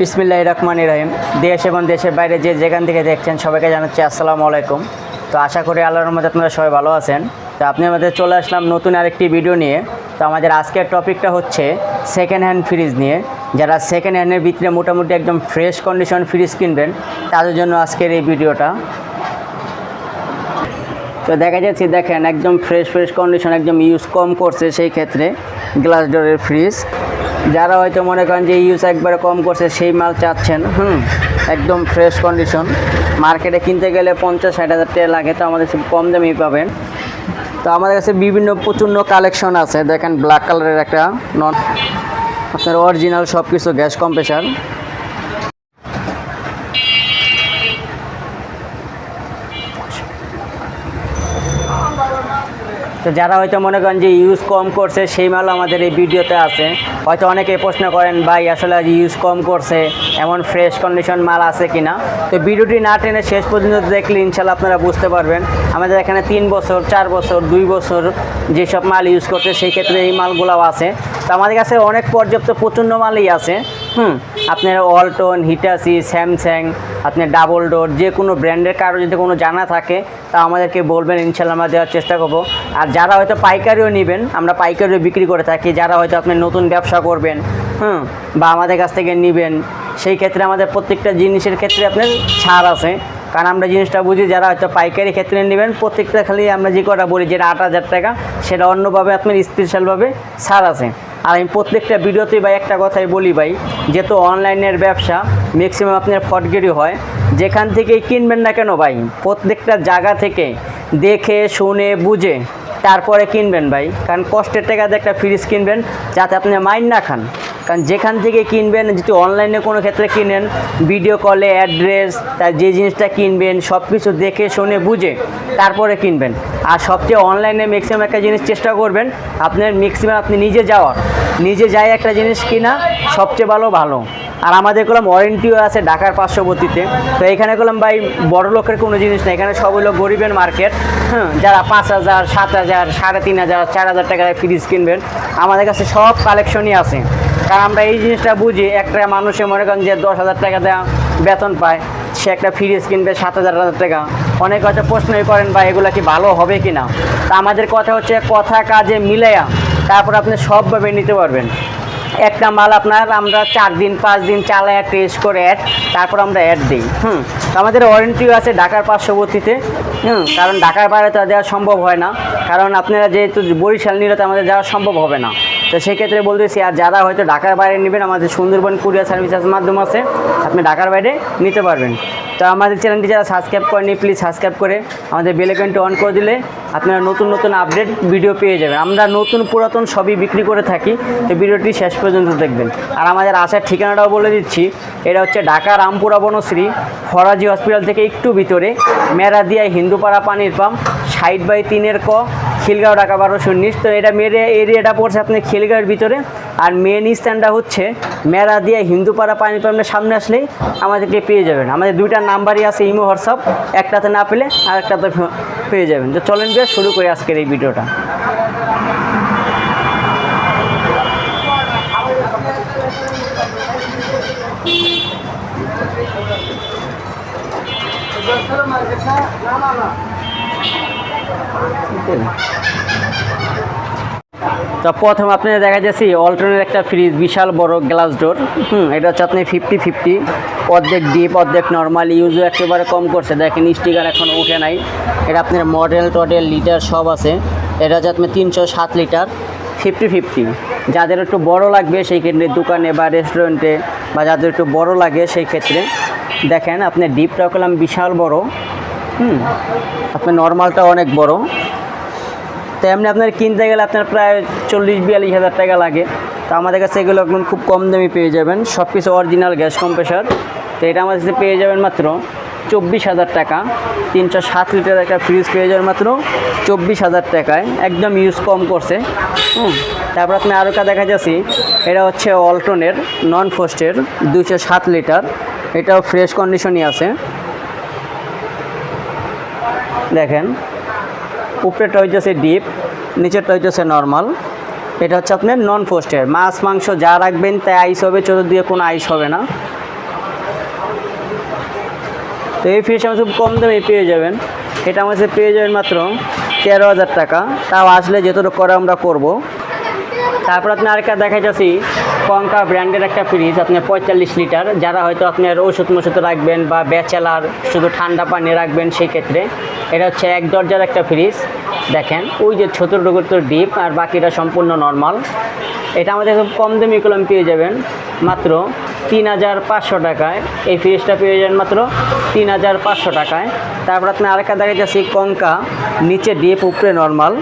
বিসমিল্লাহ রহমান রহিম। দেশ এবং দেশের বাইরে যে যেখান থেকে দেখছেন সবাইকে জানাচ্ছি আসসালামু আলাইকুম। তো আশা করি আল্লাহর মধ্যে আপনারা সবাই ভালো আছেন। তো আপনি আমাদের চলে আসলাম নতুন আরেকটি ভিডিও নিয়ে। তো আমাদের আজকের টপিকটা হচ্ছে সেকেন্ড হ্যান্ড ফ্রিজ নিয়ে। যারা সেকেন্ড হ্যান্ডের ভিতরে মোটামুটি একদম ফ্রেশ কন্ডিশন ফ্রিজ কিনবেন, তাদের জন্য আজকের এই ভিডিওটা তো দেখা যাচ্ছে, দেখেন একদম ফ্রেশ ফ্রেশ কন্ডিশন একদম ইউজ কম করছে সেই ক্ষেত্রে গ্লাস ডোরের ফ্রিজ যারা হয়তো মনে করেন যে ইউজ একবারে কম করছে, সেই মাল চাচ্ছেন, হুম, একদম ফ্রেশ কন্ডিশন মার্কেটে কিনতে গেলে পঞ্চাশ, ষাট হাজার টাকা লাগে, তো আমাদের কম দামেই পাবেন। তো আমাদের কাছে বিভিন্ন প্রচণ্ড কালেকশন আছে। দেখেন ব্ল্যাক কালারের একটা নন আপনার অরিজিনাল সব কিছু গ্যাস কম্প্রেসার তো যারা হয়তো মনে করেন যে ইউজ কম করছে, সেই মাল আমাদের এই ভিডিওতে আছে। হয়তো অনেকে প্রশ্ন করেন, ভাই, আসলে ইউজ কম করছে, এমন ফ্রেশ কন্ডিশন মাল আছে কিনা? তো ভিডিওটি না টেনে শেষ পর্যন্ত দেখলে ইনশাল্লাহ আপনারা বুঝতে পারবেন। আমাদের এখানে তিন বছর, চার বছর, দুই বছর যেসব মাল ইউজ করছে, সেই ক্ষেত্রে এই মালগুলোও আছে। তো আমাদের কাছে অনেক পর্যাপ্ত প্রচণ্ড মালই আছে। হুম, আপনার অল্টন হিটাসি স্যামসাং আপনার ডাবল ডোর যে কোনো ব্র্যান্ডের কারও যদি কোনো জানা থাকে, তা আমাদেরকে বলবেন, ইনশাল্লাহ আমরা দেওয়ার চেষ্টা করব। আর যারা হয়তো পাইকারিও নেবেন, আমরা পাইকারিও বিক্রি করে থাকি, যারা হয়তো আপনি নতুন ব্যবসা করবেন, হুম, বা আমাদের কাছ থেকে নেবেন, সেই ক্ষেত্রে আমাদের প্রত্যেকটা জিনিসের ক্ষেত্রে আপনার ছাড় আছে। কারণ আমরা জিনিসটা বুঝি, যারা হয়তো পাইকারি ক্ষেত্রে নেবেন, প্রত্যেকটা খালি আমরা যে কটা বলি, যেটা আট হাজার টাকা, সেটা অন্যভাবে আপনার স্পেশালভাবে ছাড় আছে। আর আমি প্রত্যেকটা ভিডিওতেই ভাই একটা কথাই বলি ভাই, যেহেতু অনলাইনের ব্যবসা ম্যাক্সিমাম আপনার ফটগেরি হয়। যেখান থেকেই কিনবেন না কেন ভাই, প্রত্যেকটা জায়গা থেকে দেখে, শুনে, বুঝে তারপরে কিনবেন ভাই। কারণ কষ্টের টাকাতে একটা ফ্রিজ কিনবেন, যাতে আপনি মাইন্ড না খান। কারণ যেখান থেকে কিনবেন, যদি অনলাইনে কোনো ক্ষেত্রে কিনেন ভিডিও কলে অ্যাড্রেস তার যে জিনিসটা কিনবেন সব কিছু দেখে, শুনে, বুঝে, তারপরে কিনবেন। আর সবচেয়ে অনলাইনে ম্যাক্সিমাম একটা জিনিস চেষ্টা করবেন, আপনার ম্যাক্সিমাম আপনি নিজে যাওয়ার। নিজে যাই একটা জিনিস কিনা, সবচেয়ে ভালো ভালো। আর আমাদের করলাম ওয়ারেন্টিও আছে ঢাকার পার্শ্ববর্তীতে। তো এখানে করলাম ভাই, বড় লোকের কোনো জিনিস না এখানে সব হলো গরিবের মার্কেট হ্যাঁ যারা পাঁচ হাজার, সাত হাজার, সাড়ে তিন হাজার, চার হাজার টাকায় ফ্রিজ কিনবেন, আমাদের কাছে সব কালেকশনই আছে। কারণ আমরা এই জিনিসটা বুঝি, একটা মানুষে মনে করেন যে দশ হাজার টাকা দেওয়া বেতন পায়, সে একটা ফ্রিজ কিনবে সাত হাজার হাজার টাকা। অনেক হয়তো প্রশ্নই করেন বা এগুলো কি ভালো হবে কি না তা আমাদের কথা হচ্ছে, কথা কাজে মিলাইয়া তারপর আপনি সবভাবে নিতে পারবেন। একটা মাল আপনার আমরা চার দিন, পাঁচ দিন চালায় টেস্ট করে অ্যাড তারপর আমরা অ্যাড দিই, হুম। তো আমাদের ওয়ারেন্টিও আছে ঢাকার পার্শ্ববর্তীতে, হুম, কারণ ঢাকার বাইরে তো দেওয়া সম্ভব হয় না, কারণ আপনারা যেহেতু বরিশাল নিলে তো আমাদের যাওয়া সম্ভব হবে না। তো সেক্ষেত্রে বলতেছি, আর যারা হয়তো ঢাকার বাইরে নেবেন, আমাদের সুন্দরবন কুরিয়ার সার্ভিসের মাধ্যম আছে, আপনি ঢাকার বাইরে নিতে পারবেন। তো আমাদের চ্যানেলটি যারা সাবস্ক্রাইব করেনি প্লিজ সাবস্ক্রাইব করে, আমাদের বেলেকনটি অন করে দিলে আপনারা নতুন নতুন আপডেট ভিডিও পেয়ে যাবেন। আমরা নতুন পুরাতন সবই বিক্রি করে থাকি, তো ভিডিওটি শেষ পর্যন্ত দেখবেন। আর আমাদের আসার ঠিকানাটাও বলে দিচ্ছি, এটা হচ্ছে ঢাকা রামপুরা বনশ্রী, ফরাজি হসপিটাল থেকে একটু ভিতরে, মেরাদিয়া হিন্দুপাড়া পানির পাম্প সাইড বাই তিনের ক খিলগাঁও ঢাকা বারোশো উনিশ। তো এটা মেরে এরিয়াটা পড়ছে আপনি খিলগাঁওয়ের ভিতরে। আর মেন স্ট্যান্ডটা হচ্ছে মেরাদিয়া হিন্দুপাড়া পানি পাম্পের সামনে আসলেই আমাদেরকে পেয়ে যাবেন। আমাদের দুইটা নাম্বারই আছে ইমো, হোয়াটসঅ্যাপ। একটাতে না পেলে আর একটাতে পেয়ে যাবেন। তো চলেন বেশ শুরু করি আজকের এই ভিডিওটা। তো প্রথম আপনার দেখা যাচ্ছে অল্টনের একটা ফ্রিজ বিশাল বড় গ্লাস ডোর হুম, এটা হচ্ছে আপনি ফিফটি ফিফটি অর্ধেক ডিপ অর্ধেক নর্মাল ইউজও একেবারে কম করছে। দেখেন স্টিকার এখন উঠে নাই। এটা আপনার মডেল টডেল লিটার সব আছে। এটা হচ্ছে আপনি তিনশো সাত লিটার ফিফটি ফিফটি যাদের একটু বড় লাগবে, সেই ক্ষেত্রে দোকানে বা রেস্টুরেন্টে বা যাদের একটু বড় লাগে, সেই ক্ষেত্রে দেখেন, আপনার ডিপটা করলাম বিশাল বড়। হুম। আপনার নর্মালটা অনেক বড়। তো এমনি আপনার কিনতে গেলে আপনার প্রায় চল্লিশ, বিয়াল্লিশ হাজার টাকা লাগে। তো আমাদের কাছে এগুলো একদম খুব কম দামে পেয়ে যাবেন। সব কিছু অরিজিনাল গ্যাস কম্প্রেসার তো এটা আমাদের কাছে পেয়ে যাবেন মাত্র চব্বিশ হাজার টাকা। তিনশো সাত লিটার একটা ফ্রিজ পেয়ে যাবেন মাত্র চব্বিশ হাজার টাকায়। একদম ইউজ কম করছে। হুম। তারপর আপনি আরও কা দেখা যাচ্ছি। এটা হচ্ছে অল্টনের নন ফোস্টের দুশো সাত লিটার। এটাও ফ্রেশ কন্ডিশনই আছে। দেখেন উপরেটা হইতেছে ডিপ নিচেরটা হইতেছে নর্মাল এটা হচ্ছে আপনার নন পোস্টের মাছ, মাংস যা রাখবেন তাই আইস হবে, চতুর্দিকে কোনো আইস হবে না। তো এই ফিশটা খুব কম দামে পেয়ে যাবেন। এটা আমার কাছে পেয়ে যাবেন মাত্র তেরো হাজার টাকা। তাও আসলে যতটুকু করে আমরা করব। তারপর আপনি আরেকটা দেখা যাচ্ছি কঙ্কা ব্র্যান্ডের একটা ফ্রিজ আপনি পঁয়তাল্লিশ লিটার, যারা হয়তো আপনার ওষুধ মষুধ রাখবেন বা ব্যাচেলার, শুধু ঠান্ডা পানি রাখবেন সেই ক্ষেত্রে, এটা হচ্ছে এক দরজার একটা ফ্রিজ দেখেন। ওই যে ছোটো টুকুর ডিপ আর বাকিটা সম্পূর্ণ নর্মাল এটা আমাদের খুব কম দামি কলম পেয়ে যাবেন, মাত্র তিন হাজার পাঁচশো টাকায়। এই ফ্রিজটা পেয়ে যাবেন মাত্র তিন হাজার পাঁচশো টাকায়। তারপর আপনি আরেকটা দেখা যাচ্ছি কঙ্কা নিচে ডিপ উপরে নর্মাল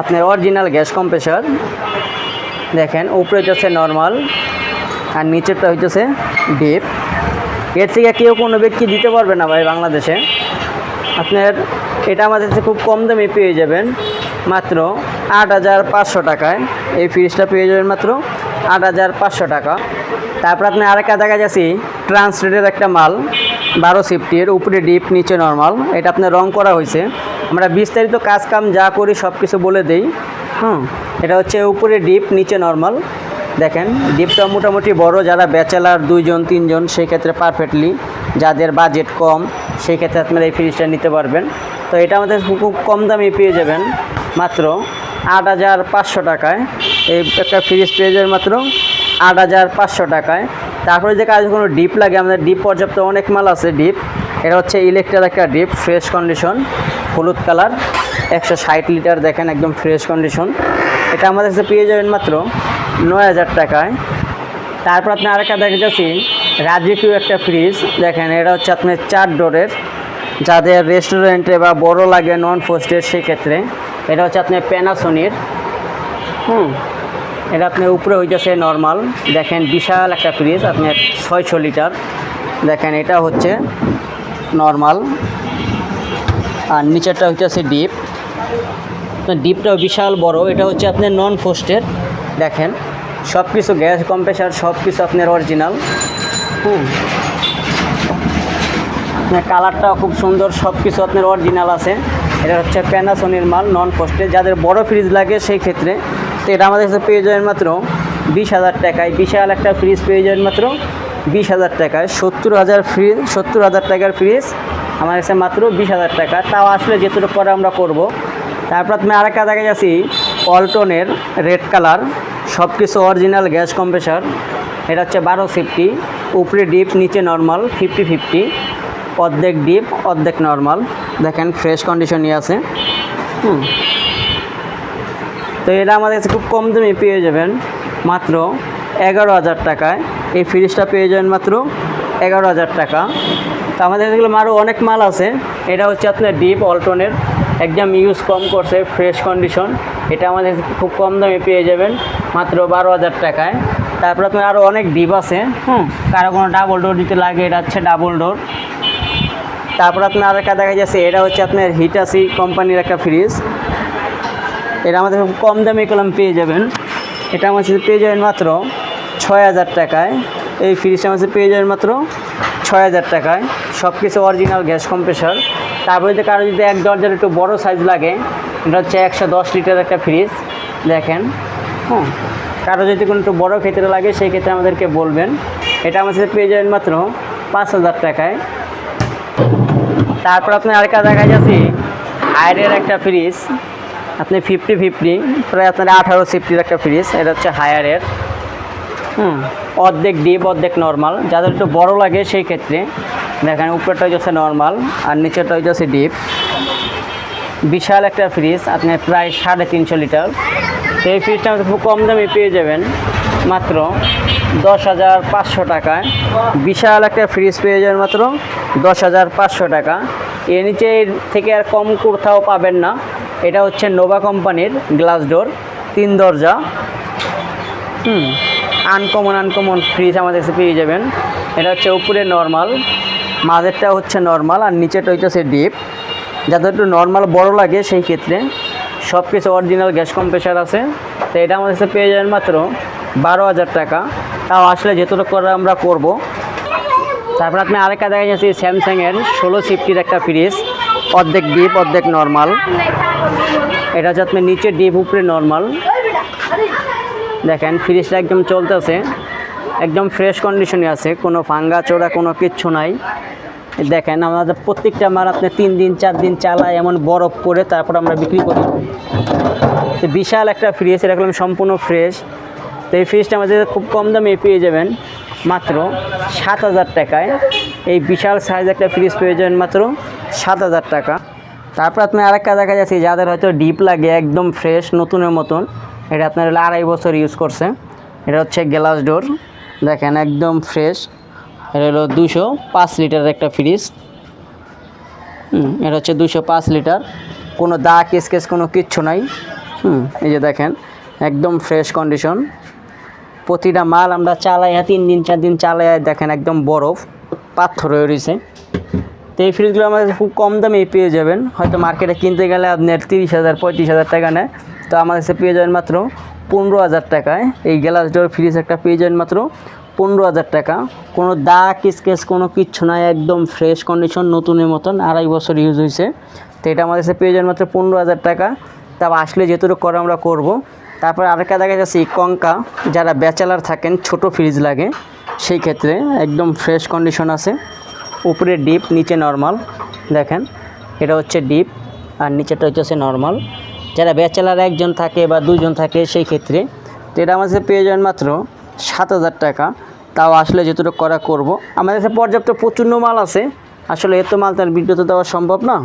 আপনার অরিজিনাল গ্যাস কম্প্রেসার দেখেন, উপরে হচ্ছে নর্মাল আর নিচেরটা হইতেছে ডিপ এর থেকে কেউ কোনো ব্যক্তি দিতে পারবে না ভাই বাংলাদেশে। আপনার এটা আমাদের কাছে খুব কম দামে পেয়ে যাবেন, মাত্র আট হাজার পাঁচশো টাকায়। এই ফ্রিজটা পেয়ে যাবেন মাত্র আট হাজার পাঁচশো টাকা। তারপর আপনি আরেকটা দেখা যাচ্ছি ট্রান্সলেটের একটা মাল, বারো সিফটির উপরে ডিপ নিচে নর্মাল এটা আপনার রং করা হয়েছে। আমরা বিস্তারিত কাজ কাম যা করি সব কিছু বলে দেই। হুম। এটা হচ্ছে উপরে ডিপ, নিচে নর্মাল দেখেন, ডিপটা মোটামুটি বড়, যারা ব্যাচেলার দুইজন, তিনজন সেই ক্ষেত্রে পারফেক্টলি যাদের বাজেট কম সেই ক্ষেত্রে আপনারা এই ফ্রিজটা নিতে পারবেন। তো এটা আমাদের খুব কম দামে পেয়ে যাবেন, মাত্র আট হাজার পাঁচশো টাকায়। এই একটা ফ্রিজ পেয়ে যাবেন মাত্র আট হাজার পাঁচশো টাকায়। তারপরে যে কাজ, কোনো ডিপ লাগে, আমাদের ডিপ পর্যাপ্ত অনেক মাল আছে ডিপ। এটা হচ্ছে ইলেকট্রিক একটা ডিপ ফ্রেশ কন্ডিশন হলুদ কালার, একশো ষাট লিটার, দেখেন একদম ফ্রেশ কন্ডিশন এটা আমাদের কাছে পেয়ে যাবেন মাত্র নয় হাজার টাকায়। তারপর আপনি আরেকটা দেখে যাচ্ছি রাজকীয় একটা ফ্রিজ দেখেন, এটা হচ্ছে আপনার চার ডোরের। যাদের রেস্টুরেন্টে বা বড় লাগে নন ফোস্টের সেক্ষেত্রে এটা হচ্ছে আপনার প্যানাসোনির হুম, এটা আপনার উপরে হইতেছে নর্মাল দেখেন, বিশাল একটা ফ্রিজ আপনার ছয়শো লিটার। দেখেন, এটা হচ্ছে নর্মাল আর নিচেরটা হইতেছে ডিপ ডিপটাও বিশাল বড়, এটা হচ্ছে আপনার নন ফোস্টের দেখেন সব কিছু গ্যাস কম্প্রেসার সব কিছু আপনার অরিজিনাল হুম। আপনার কালারটাও খুব সুন্দর সব কিছু আপনার অরিজিনাল আছে। এটা হচ্ছে প্যানাসোনির মাল নন ফোস্টের যাদের বড় ফ্রিজ লাগে সেই ক্ষেত্রে। তো এটা আমাদের কাছে পেয়ে যাবেন মাত্র বিশ হাজার টাকায়। বিশাল একটা ফ্রিজ পেয়ে যাবেন মাত্র বিশ হাজার টাকায়। সত্তর হাজার ফ্রিজ সত্তর হাজার টাকার ফ্রিজ আমার কাছে মাত্র বিশ হাজার টাকা। তাও আসলে যেটুকু পরে আমরা করব তারপর আপনি আরেকটা দেখা যাচ্ছি অল্টনের রেড কালার সব কিছু অরিজিনাল গ্যাস কম্প্রেসার এটা হচ্ছে বারো ফিফটি উপরে ডিপ নিচে নর্মাল ফিফটি ফিফটি অর্ধেক ডিপ অর্ধেক নর্মাল দেখেন ফ্রেশ কন্ডিশনই আছে। হুম। তো এটা আমাদের কাছে খুব কম দামে পেয়ে যাবেন, মাত্র এগারো হাজার টাকায়। এই ফ্রিজটা পেয়ে যাবেন মাত্র এগারো হাজার টাকা। তো আমাদের এগুলো আরও অনেক মাল আছে, এটা হচ্ছে আপনার ডিপ অল্টনের একদম ইউজ কম করছে ফ্রেশ কন্ডিশন এটা আমাদের খুব কম দামে পেয়ে যাবেন, মাত্র বারো হাজার টাকায়। তারপর আপনার আরও অনেক ডিপ আছে, হুম? কারও কোনো ডাবল ডোর দিতে লাগে, এটা হচ্ছে ডাবল ডোর তারপর আপনার আরেকটা দেখা যাচ্ছে, এটা হচ্ছে আপনার হিটাসি কোম্পানির একটা ফ্রিজ এটা আমাদের খুব কম দামে কলম পেয়ে যাবেন। এটা আমার পেয়ে যাবেন মাত্র ছয় হাজার টাকায়। এই ফ্রিজটা আমার পেয়ে যাবেন মাত্র ছয় হাজার টাকায়। সব কিছু অরিজিনাল গ্যাস কম্প্রেসার তারপরে যদি কারও যদি এক দরজার একটু বড় সাইজ লাগে, এটা হচ্ছে একশো দশ লিটার একটা ফ্রিজ দেখেন হ্যাঁ। কারও যদি কোনো একটু বড়ো ক্ষেত্রে লাগে, সেই ক্ষেত্রে আমাদেরকে বলবেন। এটা কাছে পেয়ে যাবেন মাত্র পাঁচ হাজার টাকায়। তারপর আপনি আরেকটা দেখা যাচ্ছে হায়ারের একটা ফ্রিজ আপনি ফিফটি ফিফটি প্রায় আপনার আঠারো সিফটির একটা ফ্রিজ এটা হচ্ছে হায়ারের। অর্ধেক ডিপ, অর্ধেক নর্মাল যাদের একটু বড় লাগে সেই ক্ষেত্রে। দেখেন, উপরেটা হচ্ছে নর্মাল আর নিচেরটা হচ্ছে ডিপ বিশাল একটা ফ্রিজ আপনি প্রায় সাড়ে তিনশো লিটার। এই ফ্রিজটা আমাদের খুব কম দামে পেয়ে যাবেন। মাত্র দশ হাজার পাঁচশো টাকায়। বিশাল একটা ফ্রিজ পেয়ে যাবেন মাত্র দশ হাজার পাঁচশো টাকা। এর নিচে থেকে আর কম কোথাও পাবেন না। এটা হচ্ছে নোভা কোম্পানির গ্লাস ডোর তিন দরজা। হুম। আনকমন আনকমন ফ্রিজ আমাদের কাছে পেয়ে যাবেন। এটা হচ্ছে উপরে নর্মাল মাঝেরটা হচ্ছে নর্মাল আর নিচেটা হচ্ছে ডিপ যাদের একটু নর্মাল বড় লাগে সেই ক্ষেত্রে সব কিছু অরিজিনাল গ্যাস কম্প্রেসার আছে। তো এটা আমাদের কাছে পেয়ে যাবেন মাত্র বারো হাজার টাকা। তাও আসলে যেটুকু করে আমরা করব। তারপর আপনি আরেকটা দেখা যাচ্ছে স্যামসাংয়ের ষোলো সিফটির একটা ফ্রিজ অর্ধেক ডিপ অর্ধেক নর্মাল এটা হচ্ছে আপনি নিচে ডিপ উপরে নর্মাল দেখেন ফ্রিজটা একদম চলতেছে। একদম ফ্রেশ কন্ডিশনে আছে, কোনো ফাঙ্গা চোরা, কোনো কিচ্ছু নাই। দেখেন আমাদের প্রত্যেকটা মাল আপনি তিন দিন, চার দিন চালায় এমন বরফ করে তারপর আমরা বিক্রি করি। তো বিশাল একটা ফ্রিজ এটা একদম সম্পূর্ণ ফ্রেশ তো এই ফ্রিজটা আমাদের খুব কম দামে পেয়ে যাবেন, মাত্র সাত হাজার টাকায়। এই বিশাল সাইজ একটা ফ্রিজ পেয়ে যাবেন মাত্র সাত হাজার টাকা। তারপর আপনি আরেকটা দেখা যাচ্ছে, যাদের হয়তো ডিপ লাগে, একদম ফ্রেশ নতুনের মতন। এটা আপনার হলো আড়াই বছর ইউজ করছে। এটা হচ্ছে গ্লাস ডোর দেখেন, একদম ফ্রেশ এটা হলো দুশো পাঁচ লিটারের একটা ফ্রিজ এটা হচ্ছে দুশো পাঁচ লিটার। কোনো দাগ, স্কেচ, কোনো কিচ্ছু নাই। হুম, এই যে দেখেন, একদম ফ্রেশ কন্ডিশন প্রতিটা মাল আমরা চালাইয়া, তিন দিন, চার দিন চালাইয়া দেখেন, একদম বরফ, পাথর হয়ে রয়েছে। তো এই ফ্রিজগুলো আমাদের খুব কম দামে পেয়ে যাবেন। হয়তো মার্কেটে কিনতে গেলে আপনার তিরিশ হাজার, পঁয়ত্রিশ হাজার টাকা নেয়। তো আমাদের কাছে পেয়ে যাবেন মাত্র পনেরো হাজার টাকায়। এই গ্লাস ডোর ফ্রিজ একটা পেয়ে যাবেন মাত্র পনেরো হাজার টাকা। কোনো দাগ, স্কেচ, কোনো কিচ্ছু নাই, একদম ফ্রেশ কন্ডিশন, নতুনের মতন, আড়াই বছর ইউজ হয়েছে। তো এটা আমাদের কাছে পেয়ে যাবেন মাত্র পনেরো হাজার টাকা। তারপর আসলে যেটুকু করে আমরা করব। তারপর আরেকটা দেখা যাচ্ছে কঙ্কা, যারা ব্যাচেলার থাকেন, ছোট ফ্রিজ লাগে, সেই ক্ষেত্রে একদম ফ্রেশ কন্ডিশন আছে। উপরে ডিপ, নিচে নর্মাল, দেখেন, এটা হচ্ছে ডিপ, আর নিচেটা হচ্ছে নর্মাল। যারা ব্যাচেলার একজন থাকে বা দুজন থাকে সেই ক্ষেত্রে, তো এটা আমাদের প্রয়োজন মাত্র সাত হাজার টাকা। তাও আসলে যতটুকু করা করব। আমাদের কাছে পর্যাপ্ত প্রচুর মাল আছে। আসলে এত মাল তার ভিডিওতে দেওয়া সম্ভব না।